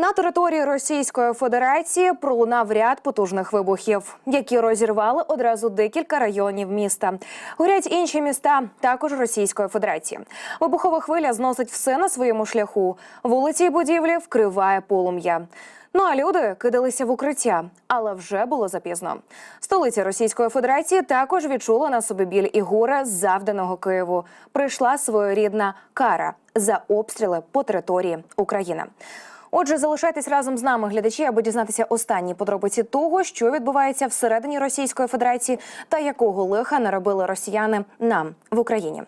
На території Російської Федерації пролунав ряд потужних вибухів, які розірвали одразу декілька районів міста. Горять інші міста, також Російської Федерації. Вибухова хвиля зносить все на своєму шляху. Вулиці й будівлі вкриває полум'я. Ну а люди кидалися в укриття, але вже було запізно. Столиця Російської Федерації також відчула на собі біль і горе завданого Києву. Прийшла своєрідна кара за обстріли по території України. Отже, залишайтесь разом з нами, глядачі, аби дізнатися останні подробиці того, що відбувається всередині Російської Федерації та якого лиха наробили росіяни нам в Україні.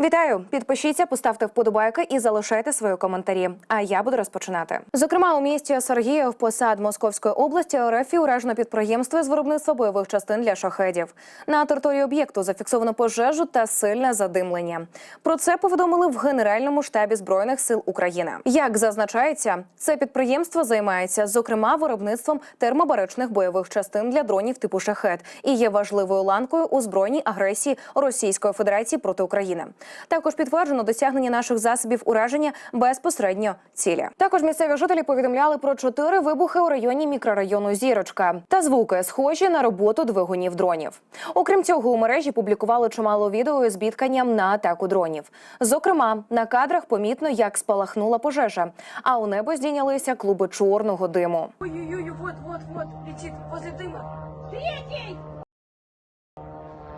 Вітаю! Підпишіться, поставте вподобайки і залишайте свої коментарі. А я буду розпочинати. Зокрема, у місті Сергіїв, посад Московської області, РФ уражено підприємство з виробництва бойових частин для шахедів. На території об'єкту зафіксовано пожежу та сильне задимлення. Про це повідомили в Генеральному штабі збройних сил України. Як зазначається, це підприємство займається зокрема виробництвом термобаричних бойових частин для дронів типу шахет і є важливою ланкою у збройній агресії Російської Федерації проти України. Також підтверджено досягнення наших засобів ураження безпосередньо цілі. Також місцеві жителі повідомляли про чотири вибухи у районі мікрорайону Зірочка та звуки, схожі на роботу двигунів дронів. Окрім цього, у мережі публікували чимало відео із бідканням на атаку дронів. Зокрема, на кадрах помітно, як спалахнула пожежа, а у небо здійнялися клуби чорного диму. Ой-ой-ой, вот, вот, вот, летит возле дыма. Третий!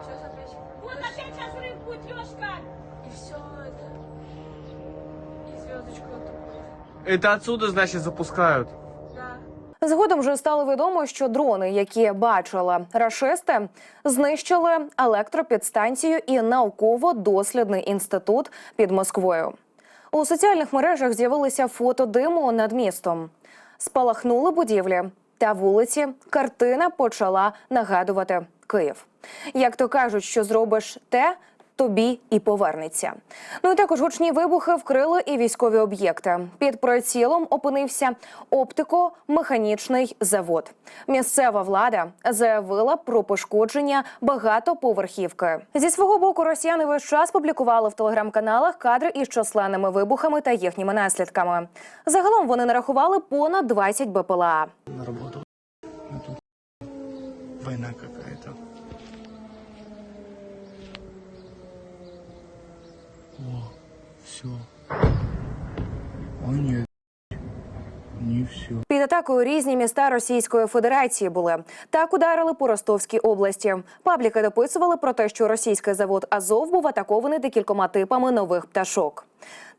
Сейчас опять. Вот опять сейчас взрыв будет, Лешка! И все это. И звездочку вот такую. Это отсюда, значит, запускают. Да. Згодом вже стало відомо, що дрони, які бачили рашисти, знищили електропідстанцію і науково-дослідний інститут під Москвою. У соціальних мережах з'явилися фото диму над містом. Спалахнули будівлі та вулиці. Картина почала нагадувати Київ. Як то кажуть, що зробиш те, тобі і повернеться. Ну і також гучні вибухи вкрили і військові об'єкти. Під прицілом опинився оптико-механічний завод. Місцева влада заявила про пошкодження багатоповерхівки. Зі свого боку, росіяни весь час публікували в телеграм-каналах кадри із численними вибухами та їхніми наслідками. Загалом вони нарахували понад 20 БПЛА. на работу. Ну, О, все. Ой, нет. Не все. Під атакою різні міста Російської Федерації були. Так ударили по Ростовській області. Пабліки дописували про те, що російський завод Азов був атакований декількома типами нових пташок.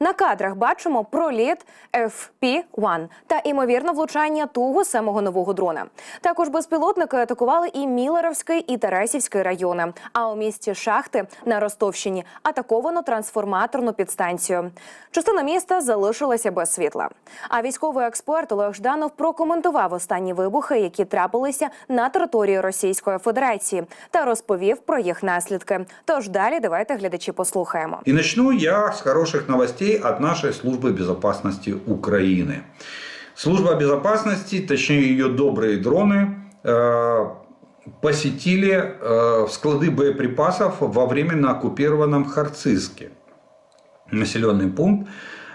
На кадрах бачимо проліт FP-1 та імовірно влучання того самого нового дрона. Також безпілотники атакували і Мілеровський, і Тарасівський райони. А у місті Шахти на Ростовщині атаковано трансформаторну підстанцію. Частина міста залишилася без світла. А військовий експерт Олег Жданов прокоментував останні вибухи, які трапилися на території Російської Федерації, та розповів про їх наслідки. Тож далі давайте глядачі послухаємо. И начну я с хороших новостей от нашей службы безопасности Украины. Служба безопасности, точнее ее добрые дроны, э, посетили э, склады боеприпасов во временно оккупированном Харциске, населенный пункт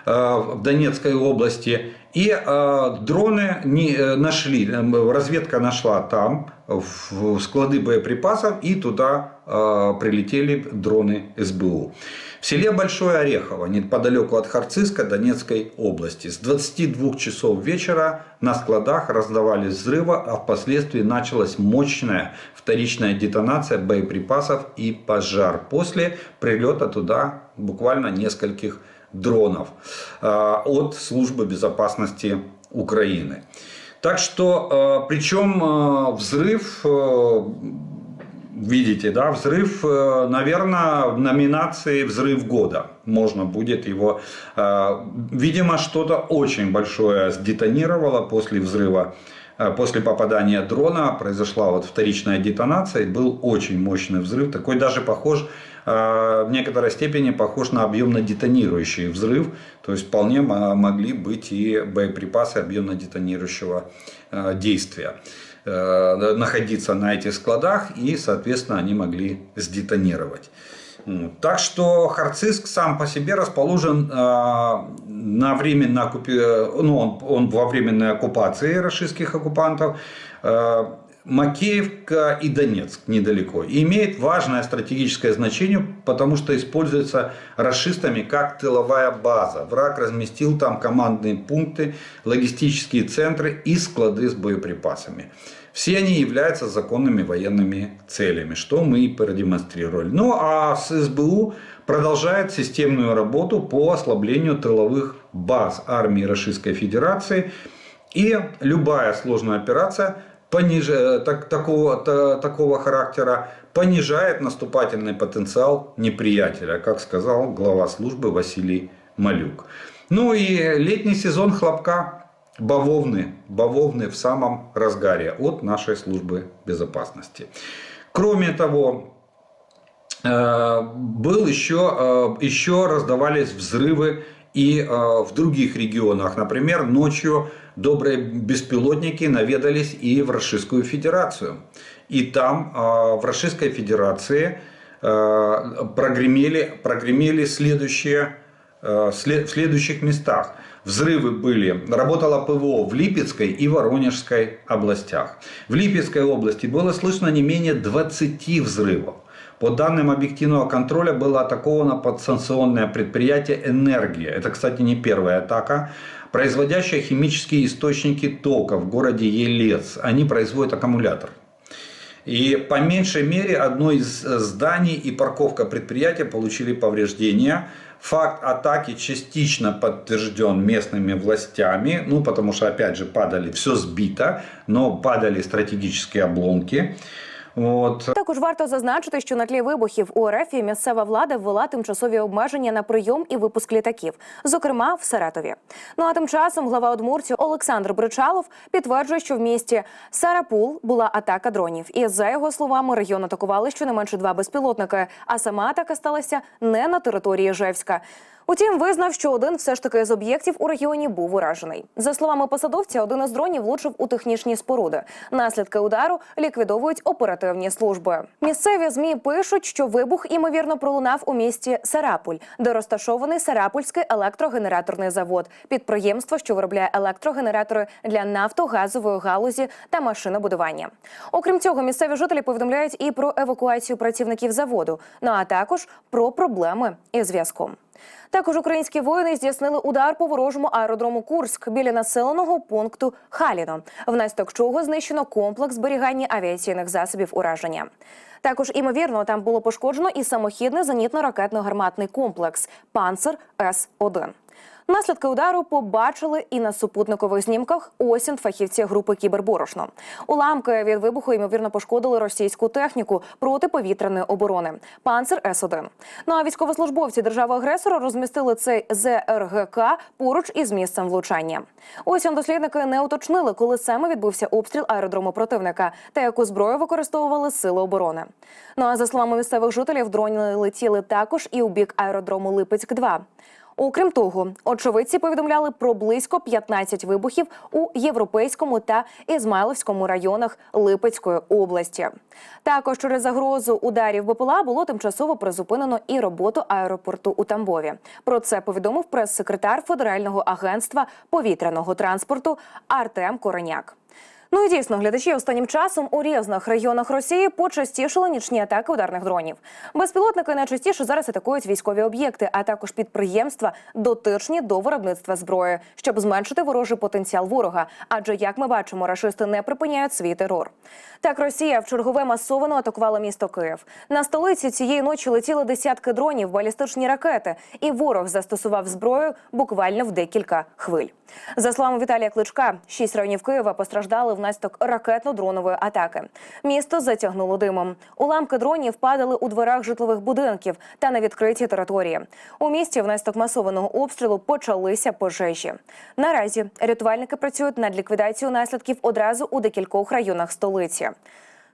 э, в Донецкой области. И э, дроны не, э, нашли, э, разведка нашла там в склады боеприпасов и туда э, прилетели дроны СБУ. В селе Большое Орехово, неподалеку от Харциска Донецкой области, с 22 часов вечера на складах раздавались взрывы, а впоследствии началась мощная вторичная детонация боеприпасов и пожар после прилета туда буквально нескольких дронов э, от службы безопасности Украины. Так что, э, причем э, взрыв, видите, да, взрыв, наверное, в номинации «Взрыв года». Можно будет его... Видимо, что-то очень большое сдетонировало после взрыва После попадания дрона произошла вот вторичная детонация, был очень мощный взрыв, такой даже похож, в некоторой степени похож на объемно-детонирующий взрыв, то есть вполне мо- могли быть и боеприпасы объемно-детонирующего э, действия э, находиться на этих складах, и, соответственно, они могли сдетонировать. Так что Харциск сам по себе расположен э, на временно оккупи- ну, он, он во временной оккупации российских оккупантов. Макеевка и Донецк недалеко. И имеет важное стратегическое значение, потому что используется расистами как тыловая база. Враг разместил там командные пункты, логистические центры и склады с боеприпасами. Все они являются законными военными целями, что мы и продемонстрировали. Ну а СБУ продолжает системную работу по ослаблению тыловых баз армии Российской Федерации. И любая сложная операция пониж... э, так- такого, та- такого характера понижает наступательный потенциал неприятеля, как сказал глава службы Василий Малюк. Ну и летний сезон хлопка бавовны, бавовны в самом разгаре от нашей службы безопасности. Кроме того, Э, был еще, э, еще раздавались взрывы и в других регионах. Например, ночью добрые беспилотники наведались и в Российскую Федерацию. И там, э, в Российской Федерации, э, прогремели, прогремели следующие, сле- в следующих местах. Взрывы были, работало ПВО в Липецкой и Воронежской областях. В Липецкой области было слышно не менее 20 взрывов. По данным объективного контроля было атаковано подстанционное предприятие «Энергия». Это, кстати, не первая атака. Производящая химические источники тока в городе Елец. Они производят аккумулятор. И по меньшей мере одно из зданий и парковка предприятия получили повреждения. Факт атаки частично подтвержден местными властями, ну потому что опять же падали, все сбито, но падали стратегические обломки. Вот. Також варто зазначити, що на тлі вибухів у РФ місцева влада ввела тимчасові обмеження на прийом і випуск літаків, зокрема в Саратові. Ну а тим часом глава Удмуртії Олександр Бричалов підтверджує, що в місті Сарапул була атака дронів. І за його словами, регіон атакували щонайменше два безпілотники. А сама атака сталася не на території Жевська. Утім, визнав, що один все ж таки з об'єктів у регіоні був уражений. За словами посадовця, один із дронів влучив у технічні споруди. Наслідки удару ліквідовують оперативні служби. Місцеві змі пишуть, що вибух імовірно пролунав у місті Сарапуль, де розташований Сарапульський електрогенераторний завод, підприємство, що виробляє електрогенератори для нафтогазової галузі та машинобудування. Окрім цього, місцеві жителі повідомляють і про евакуацію працівників заводу, ну а також про проблеми із зв'язком. Також українські воїни здійснили удар по ворожому аеродрому Курськ біля населеного пункту Халіно, внаслідок чого знищено комплекс зберігання авіаційних засобів ураження. Також, імовірно, там було пошкоджено і самохідний зенітно-ракетно-гарматний комплекс Панцер С 1 Наслідки удару побачили і на супутникових знімках осінь фахівці групи Кіберборошно. Уламки від вибуху ймовірно пошкодили російську техніку протиповітряної оборони Панцер С 1 Ну а військовослужбовці держави-агресора розмістили цей ЗРГК поруч із місцем влучання. Осінь дослідники не уточнили, коли саме відбувся обстріл аеродрому противника та яку зброю використовували сили оборони. Ну а за словами місцевих жителів, дрони летіли також і у бік аеродрому Липецьк 2 Окрім того, очевидці повідомляли про близько 15 вибухів у Європейському та Ізмайловському районах Липецької області. Також через загрозу ударів БПЛА було тимчасово призупинено і роботу аеропорту у Тамбові. Про це повідомив прес-секретар Федерального агентства повітряного транспорту Артем Кореняк. Ну і дійсно, глядачі останнім часом у різних регіонах Росії почастішили нічні атаки ударних дронів. Безпілотники найчастіше зараз атакують військові об'єкти, а також підприємства, дотичні до виробництва зброї, щоб зменшити ворожий потенціал ворога. Адже, як ми бачимо, рашисти не припиняють свій терор. Так, Росія в чергове масовано атакувала місто Київ. На столиці цієї ночі летіли десятки дронів, балістичні ракети, і ворог застосував зброю буквально в декілька хвиль. За словами Віталія Кличка, шість районів Києва постраждали внаслідок ракетно-дронової атаки. Місто затягнуло димом. Уламки дронів падали у дверах житлових будинків та на відкритій території. У місті внаслідок масованого обстрілу почалися пожежі. Наразі рятувальники працюють над ліквідацією наслідків одразу у декількох районах столиці.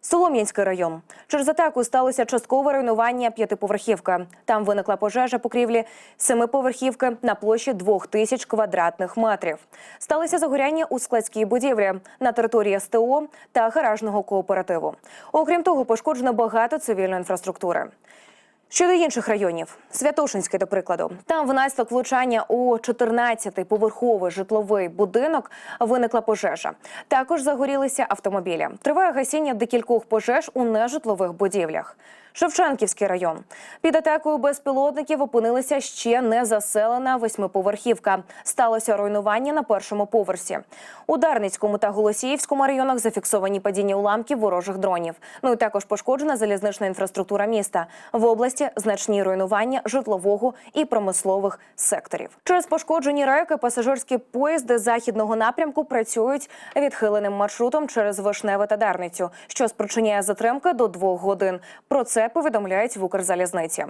Солом'янський район. Через атаку сталося часткове руйнування п'ятиповерхівки. Там виникла пожежа покрівлі семиповерхівки на площі двох тисяч квадратних метрів. Сталося загоряння у складській будівлі на території СТО та гаражного кооперативу. Окрім того, пошкоджено багато цивільної інфраструктури. Щодо інших районів, Святошинський, до прикладу, там внаслідок влучання у 14-поверховий житловий будинок виникла пожежа. Також загорілися автомобілі. Триває гасіння декількох пожеж у нежитлових будівлях. Шевченківський район під атакою безпілотників опинилася ще не заселена восьмиповерхівка. Сталося руйнування на першому поверсі. У Дарницькому та Голосіївському районах зафіксовані падіння уламків ворожих дронів. Ну і також пошкоджена залізнична інфраструктура міста. В області значні руйнування житлового і промислових секторів. Через пошкоджені рейки пасажирські поїзди західного напрямку працюють відхиленим маршрутом через Вишневе та Дарницю, що спричиняє затримки до двох годин. Про це повідомляють в Укрзалізниці.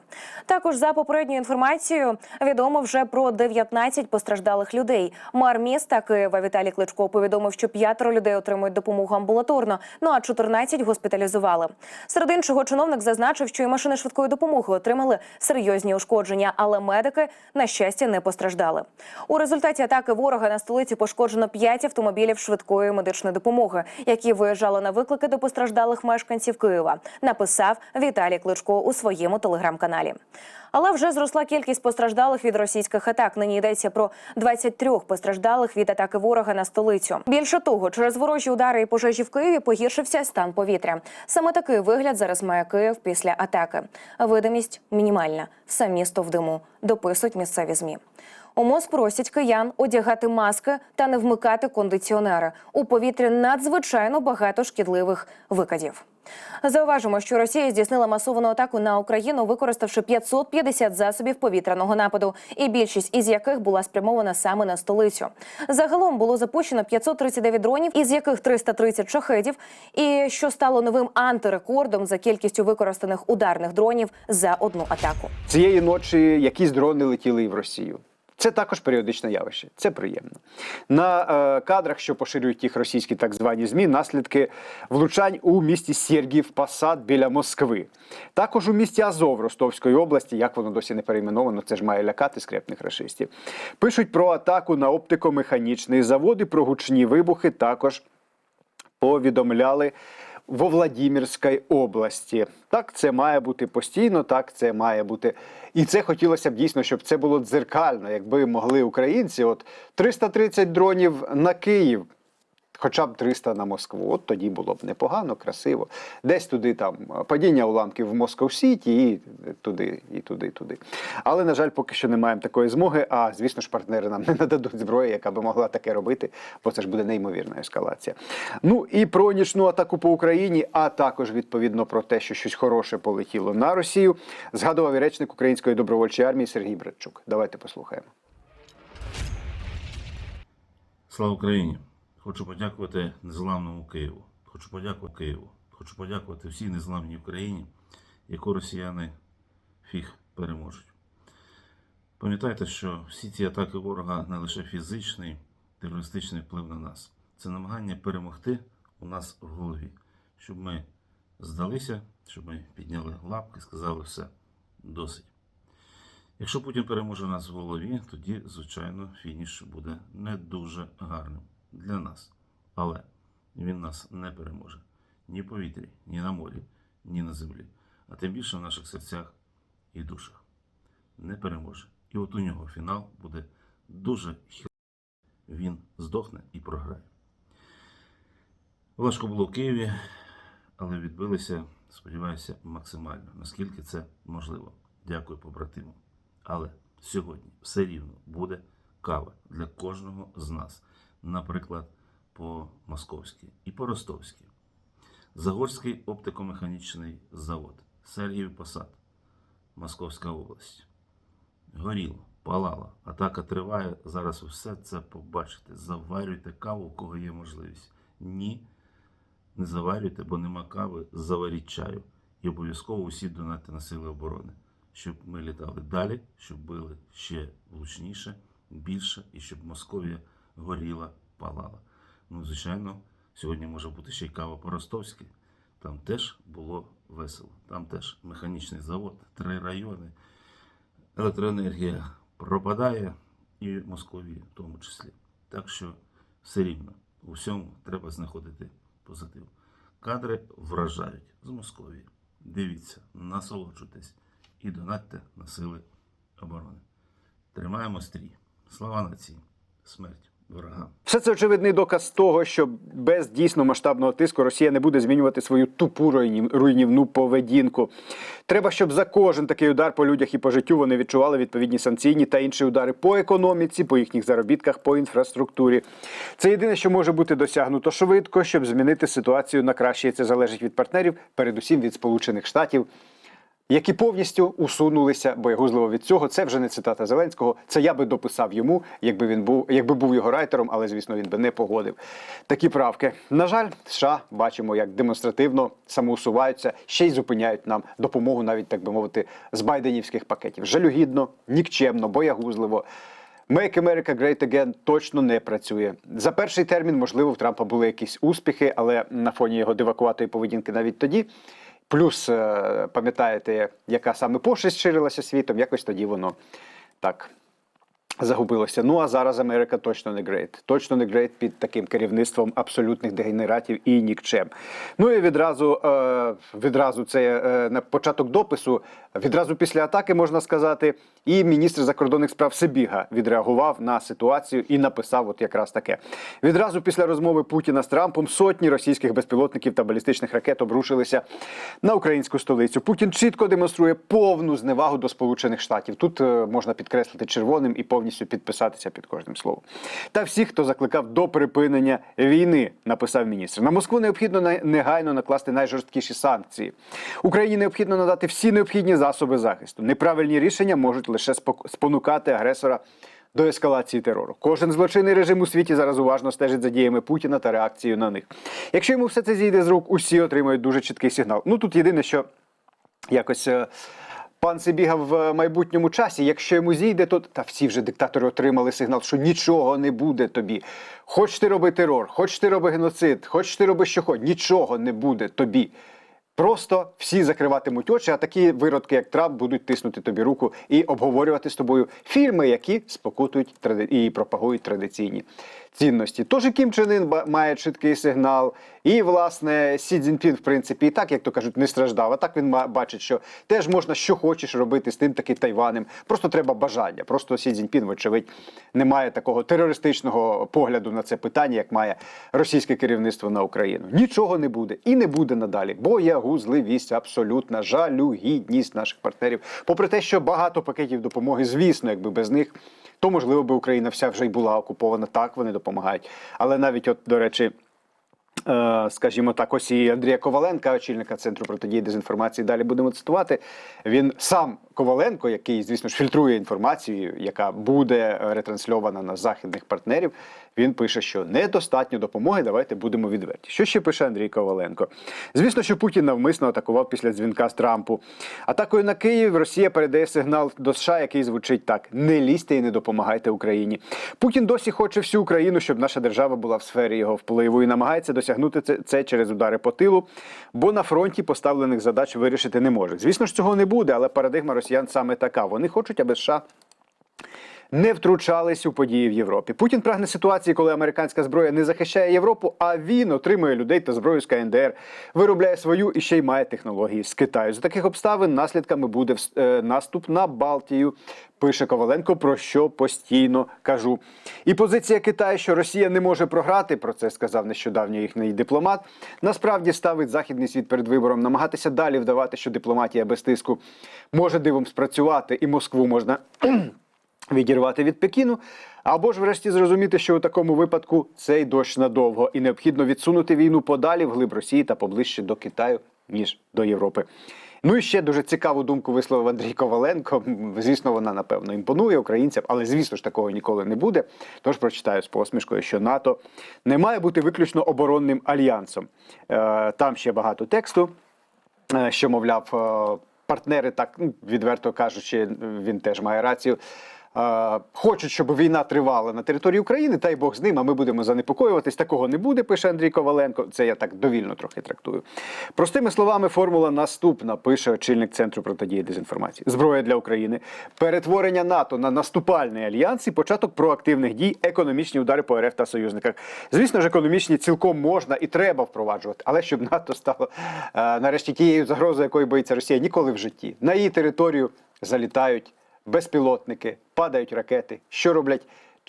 Також за попередньою інформацією відомо вже про 19 постраждалих людей. Мер міста Києва Віталій Кличко повідомив, що п'ятеро людей отримують допомогу амбулаторно, ну а 14 госпіталізували. Серед іншого чиновник зазначив, що і машини швидкої допомоги отримали серйозні ушкодження, але медики на щастя не постраждали. У результаті атаки ворога на столиці пошкоджено 5 автомобілів швидкої медичної допомоги, які виїжджали на виклики до постраждалих мешканців Києва. Написав Віталій Кличко у своєму телеграм-каналі. Але вже зросла кількість постраждалих від російських атак. Нині йдеться про 23 постраждалих від атаки ворога на столицю. Більше того, через ворожі удари і пожежі в Києві погіршився стан повітря. Саме такий вигляд зараз має Київ після атаки. Видимість мінімальна. Все місто в диму. Дописують місцеві змі. У МОЗ просять киян одягати маски та не вмикати кондиціонери. У повітрі надзвичайно багато шкідливих викидів. Зауважимо, що Росія здійснила масовану атаку на Україну, використавши 550 засобів повітряного нападу, і більшість із яких була спрямована саме на столицю. Загалом було запущено 539 дронів, із яких 330 шахедів, і що стало новим антирекордом за кількістю використаних ударних дронів за одну атаку. Цієї ночі якісь дрони летіли і в Росію. Це також періодичне явище. Це приємно. На е, кадрах, що поширюють їх російські так звані ЗМІ, наслідки влучань у місті Сергіїв Посад біля Москви. Також у місті Азов Ростовської області, як воно досі не перейменовано, це ж має лякати скрепних рашистів. Пишуть про атаку на оптико-механічний завод і про гучні вибухи. Також повідомляли во Владимирській області. Так це має бути постійно, так це має бути. І це хотілося б дійсно, щоб це було дзеркально, якби могли українці, от 330 дронів на Київ. Хоча б 300 на Москву, от тоді було б непогано, красиво. Десь туди там падіння уламків в Москов Сіті, і туди, і туди, і туди. Але, на жаль, поки що не маємо такої змоги. А звісно ж, партнери нам не нададуть зброї, яка би могла таке робити, бо це ж буде неймовірна ескалація. Ну і про нічну атаку по Україні, а також відповідно про те, що щось хороше полетіло на Росію, згадував і речник Української добровольчої армії Сергій Братчук. Давайте послухаємо. Слава Україні! Хочу подякувати незламному Києву. Хочу подякувати Києву. Хочу подякувати всій незламній Україні, яку росіяни фіг переможуть. Пам'ятайте, що всі ці атаки ворога не лише фізичний, терористичний вплив на нас. Це намагання перемогти у нас в голові, щоб ми здалися, щоб ми підняли лапки, сказали все, досить. Якщо Путін переможе нас в голові, тоді, звичайно, фініш буде не дуже гарним для нас. Але він нас не переможе ні в повітрі, ні на морі, ні на землі, а тим більше в наших серцях і душах. Не переможе. І от у нього фінал буде дуже хір. Він здохне і програє. Важко було в Києві, але відбилися, сподіваюся, максимально, наскільки це можливо. Дякую побратиму. Але сьогодні все рівно буде кава для кожного з нас. Наприклад, по московськи і по ростовськи. Загорський оптико-механічний завод, Сергіїв Посад, Московська область. Горіло, палало, атака триває. Зараз все це побачите. Заварюйте каву, у кого є можливість. Ні, не заварюйте, бо нема кави, заваріть чаю. І обов'язково усі донати на сили оборони, щоб ми літали далі, щоб били ще влучніше, більше, і щоб Московія горіла, палала. Ну, звичайно, сьогодні може бути ще й кава по-ростовськи. Там теж було весело. Там теж механічний завод, три райони. Електроенергія пропадає і Московії в тому числі. Так що все рівно у всьому треба знаходити позитив. Кадри вражають з Московії. Дивіться, насолоджуйтесь і донатьте на сили оборони. Тримаємо стрій. Слава нації, смерть ворогам. Все це очевидний доказ того, що без дійсно масштабного тиску Росія не буде змінювати свою тупу руйнівну поведінку. Треба, щоб за кожен такий удар по людях і по життю вони відчували відповідні санкційні та інші удари по економіці, по їхніх заробітках, по інфраструктурі. Це єдине, що може бути досягнуто швидко, щоб змінити ситуацію на краще. Це залежить від партнерів, передусім від Сполучених Штатів які повністю усунулися боягузливо від цього. Це вже не цитата Зеленського. Це я би дописав йому, якби він був, якби був його райтером, але звісно він би не погодив такі правки. На жаль, США бачимо, як демонстративно самоусуваються, ще й зупиняють нам допомогу, навіть так би мовити, з байденівських пакетів. Жалюгідно, нікчемно, боягузливо. Make America Great Again точно не працює. За перший термін, можливо, в Трампа були якісь успіхи, але на фоні його дивакуватої поведінки навіть тоді. Плюс, е, пам'ятаєте, яка саме пошесть ширилася світом, якось тоді воно так загубилося. Ну а зараз Америка точно не грейт. Точно не грейт під таким керівництвом абсолютних дегенератів і нікчем. Ну і відразу, е, відразу це е, на початок допису, відразу після атаки можна сказати, і міністр закордонних справ Сибіга відреагував на ситуацію і написав от якраз таке. Відразу після розмови Путіна з Трампом сотні російських безпілотників та балістичних ракет обрушилися на українську столицю. Путін чітко демонструє повну зневагу до Сполучених Штатів. Тут е, можна підкреслити червоним і повністю підписатися під кожним словом. Та всіх, хто закликав до припинення війни, написав міністр. На Москву необхідно негайно накласти найжорсткіші санкції. Україні необхідно надати всі необхідні засоби захисту. Неправильні рішення можуть лише спонукати агресора. До ескалації терору. Кожен злочинний режим у світі зараз уважно стежить за діями Путіна та реакцією на них. Якщо йому все це зійде з рук, усі отримають дуже чіткий сигнал. Ну тут єдине, що якось. Пан Сибіга в майбутньому часі, якщо йому зійде, то та всі вже диктатори отримали сигнал, що нічого не буде тобі. Хоч ти роби терор, хоч ти роби геноцид, хоч ти роби що хоч, нічого не буде тобі. Просто всі закриватимуть очі, а такі виродки, як Трамп, будуть тиснути тобі руку і обговорювати з тобою фільми, які спокутують і пропагують традиційні цінності. Тож і Кім Чен Ін має чіткий сигнал, і власне Сі Цзіньпін, в принципі, і так, як то кажуть, не страждав. А так він бачить, що теж можна що хочеш робити з тим таки Тайванем. Просто треба бажання. Просто Сі Цзіньпін, вочевидь, не має такого терористичного погляду на це питання, як має російське керівництво на Україну. Нічого не буде і не буде надалі. Боягузливість, абсолютна жалюгідність наших партнерів. Попри те, що багато пакетів допомоги, звісно, якби без них, то можливо би Україна вся вже й була окупована. Так вони допомагають. Але навіть, от, до речі. Е, Скажімо так, ось і Андрія Коваленка, очільника центру протидії дезінформації. Далі будемо цитувати. Він сам Коваленко, який, звісно ж, фільтрує інформацію, яка буде ретрансльована на західних партнерів. Він пише, що недостатньо допомоги. Давайте будемо відверті. Що ще пише Андрій Коваленко? Звісно, що Путін навмисно атакував після дзвінка з Трампу. Атакою на Київ Росія передає сигнал до США, який звучить так: не лізьте і не допомагайте Україні. Путін досі хоче всю Україну, щоб наша держава була в сфері його впливу і намагається досягнути це, через удари по тилу, бо на фронті поставлених задач вирішити не може. Звісно ж, цього не буде, але парадигма росіян саме така. Вони хочуть, аби США не втручались у події в Європі. Путін прагне ситуації, коли американська зброя не захищає Європу, а він отримує людей та зброю з КНДР, виробляє свою і ще й має технології з Китаю. За таких обставин наслідками буде е, наступ на Балтію. Пише Коваленко, про що постійно кажу. І позиція Китаю, що Росія не може програти, про це сказав нещодавно їхній дипломат. Насправді ставить західний світ перед вибором намагатися далі вдавати, що дипломатія без тиску може дивом спрацювати, і Москву можна відірвати від Пекіну, або ж врешті зрозуміти, що у такому випадку цей дощ надовго і необхідно відсунути війну подалі в глиб Росії та поближче до Китаю, ніж до Європи. Ну і ще дуже цікаву думку висловив Андрій Коваленко. Звісно, вона напевно імпонує українцям, але звісно ж такого ніколи не буде. Тож прочитаю з посмішкою, що НАТО не має бути виключно оборонним альянсом. Е, Там ще багато тексту, е, що мовляв. е, Партнери так ну, відверто кажучи, він теж має рацію. Хочуть, щоб війна тривала на території України, та й Бог з ним, а ми будемо занепокоюватись. Такого не буде, пише Андрій Коваленко. Це я так довільно трохи трактую. Простими словами, формула наступна, пише очільник центру протидії дезінформації. Зброя для України, перетворення НАТО на наступальний альянс і початок проактивних дій, економічні удари по РФ та союзниках. Звісно ж, економічні цілком можна і треба впроваджувати, але щоб НАТО стало е, нарешті тією загрозою, якої боїться Росія, ніколи в житті. На її територію залітають безпілотники, падають ракети. Що роблять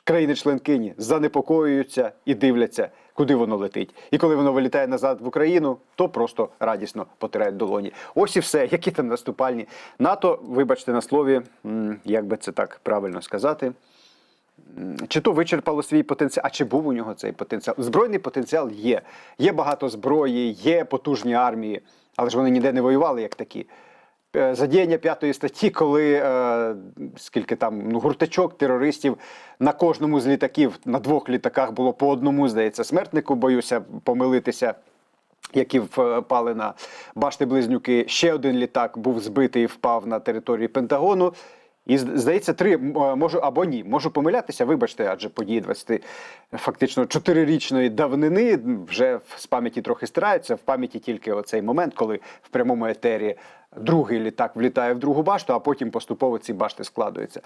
країни-членкині? Занепокоюються і дивляться, куди воно летить. І коли воно вилітає назад в Україну, то просто радісно потирають долоні. Ось і все, які там наступальні. НАТО, вибачте на слові, як би це так правильно сказати. Чи то вичерпало свій потенціал, а чи був у нього цей потенціал? Збройний потенціал є. Є багато зброї, є потужні армії, але ж вони ніде не воювали як такі. Е, Задіяння п'ятої статті, коли е, скільки там ну, гуртачок терористів на кожному з літаків, на двох літаках було по одному, здається, смертнику, боюся помилитися. Які впали на башти близнюки. Ще один літак був збитий і впав на території Пентагону. І здається, три е, можу або ні. Можу помилятися, вибачте, адже події 20 фактично чотирирічної давнини вже з пам'яті трохи стираються. В пам'яті тільки оцей момент, коли в прямому етері другий літак влітає в другу башту, а потім поступово ці башти складуються.